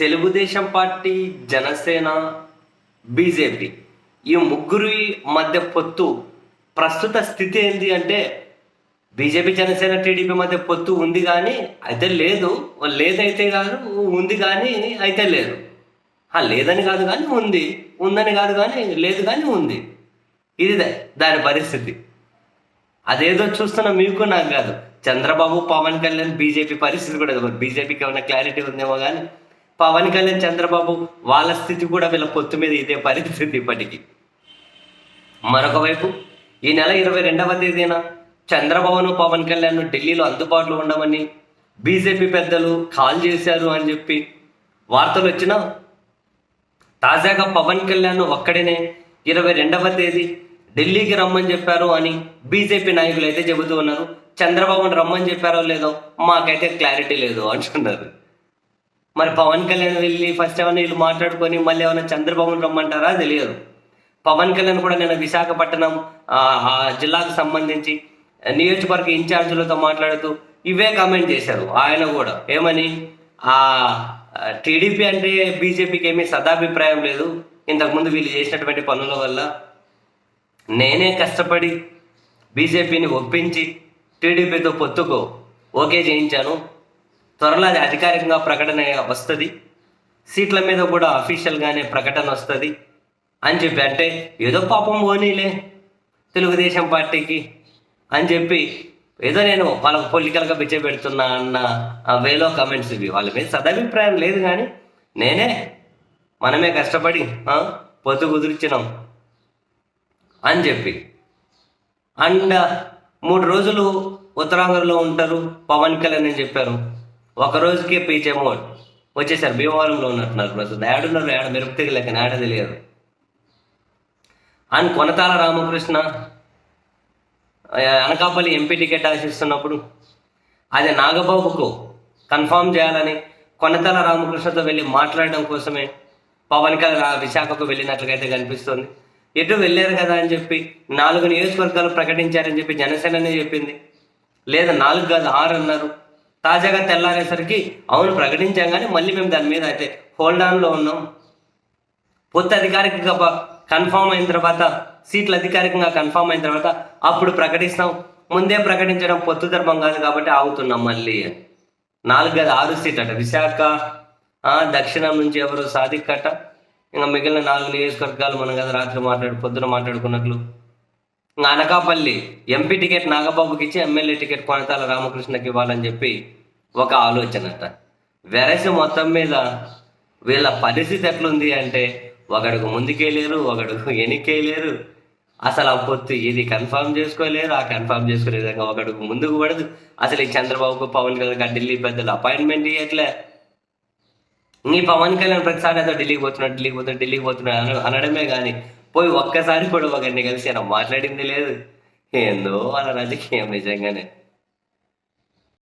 Telugu Desam party Janasena BJP ఈ ముగ్గురి మధ్య పొత్తు ప్రస్తుత స్థితి ఏంటి అంటే బీజేపీ జనసేన టీడీపీ మధ్య పొత్తు ఉంది కానీ అయితే లేదు. లేదైతే కాదు ఉంది కానీ అయితే లేదు. లేదని కాదు కానీ ఉంది. ఉందని కాదు కానీ లేదు కానీ ఉంది. ఇది దాని పరిస్థితి. అదేదో చూస్తున్న మీకు నాకు కాదు. చంద్రబాబు పవన్ కళ్యాణ్ బీజేపీ పరిస్థితి కూడా బీజేపీకి ఏమైనా క్లారిటీ ఉందేమో కానీ పవన్ కళ్యాణ్ చంద్రబాబు వాళ్ళ స్థితి కూడా వీళ్ళ పొత్తు మీద ఇదే పరిస్థితి ఇప్పటికీ. మరొక వైపు ఈ నెల ఇరవై రెండవ తేదీన చంద్రబాబును పవన్ కళ్యాణ్ ఢిల్లీలో అందుబాటులో ఉండమని బీజేపీ పెద్దలు కాల్ చేశారు అని చెప్పి వార్తలు వచ్చినా తాజాగా పవన్ కళ్యాణ్ ఒక్కడినే ఇరవై రెండవ తేదీ ఢిల్లీకి రమ్మని చెప్పారు అని బీజేపీ నాయకులు అయితే చెబుతూ ఉన్నారు. చంద్రబాబును రమ్మని చెప్పారో లేదో మాకైతే క్లారిటీ లేదు అంటున్నారు. మరి పవన్ కళ్యాణ్ వెళ్ళి ఫస్ట్ ఏమైనా వీళ్ళు మాట్లాడుకొని మళ్ళీ ఏమైనా చంద్రబాబును రమ్మంటారా? తెలియదు. పవన్ కళ్యాణ్ కూడా నేను విశాఖపట్నం ఆ, ఆ జిల్లాకు సంబంధించి నియోజకవర్గ ఇన్ఛార్జీలతో మాట్లాడుతూ ఇవే కామెంట్ చేశారు. ఆయన కూడా. ఏమని? ఆ టీడీపీ అంటే బీజేపీకి ఏమీ సదాభిప్రాయం లేదు. ఇంతకుముందు వీళ్ళు చేసినటువంటి పనుల వల్ల నేనే కష్టపడి బీజేపీని ఒప్పించి టీడీపీతో పొత్తుకు ఓకే చేయించాను. త్వరలో అది అధికారికంగా ప్రకటన వస్తుంది. సీట్ల మీద కూడా అఫీషియల్గానే ప్రకటన వస్తుంది. అని చెప్పి అంటే ఏదో పాపం పోనీలే తెలుగుదేశం పార్టీకి అని చెప్పి ఏదో నేను వాళ్ళకు పొలిటికల్గా పిచ్చే పెడుతున్నా అన్న వేలో కమెంట్స్ ఇవి. వాళ్ళ మీద సదభిప్రాయం లేదు కానీ నేనే మనమే కష్టపడి పొత్తు కుదిర్చినాం అని చెప్పి. అండ్ మూడు రోజులు ఉత్తరాంధ్రలో ఉంటారు పవన్ కళ్యాణ్ అని చెప్పారు. ఒక రోజుకే అమౌంట్ వచ్చేసారు. భీమవరంలో ఉన్నట్టున్నారు ప్రస్తుతం. ఏడున్నారు ఏడ మెరుపు లెక్క ఏడ తెలియదు. And Konathala Ramakrishna Anakapalli MP ticket ఆశిస్తున్నప్పుడు అది నాగబాబుకు కన్ఫామ్ చేయాలని కొనతాల రామకృష్ణతో వెళ్ళి మాట్లాడడం కోసమే పవన్ కళ్యాణ్ విశాఖకు వెళ్ళినట్లుగైతే కనిపిస్తుంది. ఎటు వెళ్ళారు కదా అని చెప్పి నాలుగు నియోజకవర్గాలు ప్రకటించారని చెప్పి జనసేననే చెప్పింది. లేదా నాలుగు కాదు ఆరు అన్నారు. తాజాగా తెల్లారేసరికి అవును ప్రకటించాం కానీ మళ్ళీ మేము దాని మీద అయితే హోల్డ్ ఆన్లో ఉన్నాం. పొత్తు అధికారికంగా కన్ఫామ్ అయిన తర్వాత సీట్లు అధికారికంగా కన్ఫామ్ అయిన తర్వాత అప్పుడు ప్రకటిస్తాం. ముందే ప్రకటించడం పొత్తు ధర్మం కాదు కాబట్టి ఆగుతున్నాం మళ్ళీ. నాలుగు కదా ఆరు సీట్ అట. విశాఖ దక్షిణం నుంచి ఎవరు సాదిక్ ఇంకా మిగిలిన నాలుగు నియోజకవర్గాలు మనం కదా రాత్రి మాట్లాడు పొద్దున మాట్లాడుకున్నట్లు. అనకాపల్లి ఎంపీ టికెట్ నాగబాబుకి ఇచ్చి ఎమ్మెల్యే టికెట్ కొనతాల రామకృష్ణకి ఇవ్వాలని చెప్పి ఒక ఆలోచన అట వెరసి మొత్తం మీద వీళ్ళ పరిస్థితి ఎట్లుంది అంటే ఒకడుకు ముందుకేయలేరు ఒకడుకు వెనక్కేయలేరు అసలు ఆ పొత్తు ఇది కన్ఫర్మ్ చేసుకోలేరు ఆ కన్ఫర్మ్ చేసుకునే విధంగా ఒకడుకు ముందుకు పడదు. అసలు ఈ చంద్రబాబుకు పవన్ కళ్యాణ్ ఢిల్లీ పెద్దలు అపాయింట్మెంట్ ఇవ్వట్లే నీ పవన్ కళ్యాణ్ ప్రతిసారి ఏదో ఢిల్లీకి పోతున్నాడు ఢిల్లీకి పోతున్నాడు ఢిల్లీకి పోతున్నాడు అనడమే కానీ పోయి ఒక్కసారి కూడా ఒకరిని కలిసి ఆయన మాట్లాడింది లేదు. ఏందో వాళ్ళ రాజకీయం నిజంగానే.